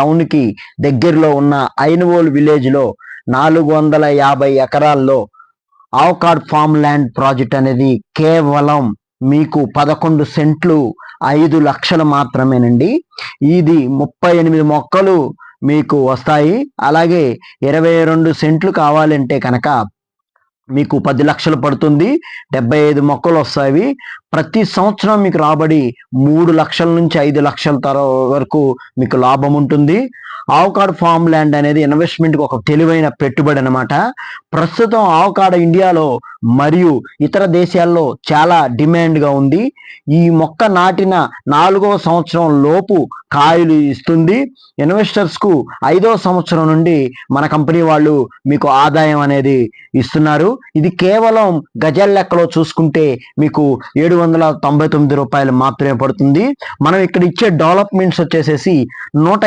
టౌన్కి దగ్గరలో ఉన్న ఐనువోల్ విలేజ్లో నాలుగు వందల యాభై ఎకరాల్లో ఆవకాడ్ ఫామ్ ల్యాండ్ ప్రాజెక్ట్ అనేది కేవలం మీకు పదకొండు సెంట్లు ఐదు లక్షలు మాత్రమేనండి. ఇది ముప్పై ఎనిమిది మొక్కలు మీకు వస్తాయి. అలాగే ఇరవై రెండు సెంట్లు కావాలంటే కనుక మీకు పది లక్షలు పడుతుంది. డెబ్బై ఐదు మొక్కలు వస్తాయి. ప్రతి సంవత్సరం మీకు రాబడి మూడు లక్షల నుంచి ఐదు లక్షల తర వరకు మీకు లాభం ఉంటుంది. ఆవకాడ ఫామ్ ల్యాండ్ అనేది ఇన్వెస్ట్మెంట్కి ఒక తెలివైన పెట్టుబడి అనమాట ప్రస్తుతం ఆవకాడ ఇండియాలో మరియు ఇతర దేశాల్లో చాలా డిమాండ్గా ఉంది. ఈ మొక్క నాటిన నాలుగవ సంవత్సరం లోపు కాయలు ఇస్తుంది. ఇన్వెస్టర్స్కు ఐదవ సంవత్సరం నుండి మన కంపెనీ వాళ్ళు మీకు ఆదాయం అనేది ఇస్తున్నారు. ఇది కేవలం గజల్ లెక్కలో చూసుకుంటే మీకు ఏడు వందల తొంభై తొమ్మిది రూపాయలు మాత్రమే పడుతుంది. మనం ఇక్కడ ఇచ్చే డెవలప్మెంట్స్ వచ్చేసేసి నూట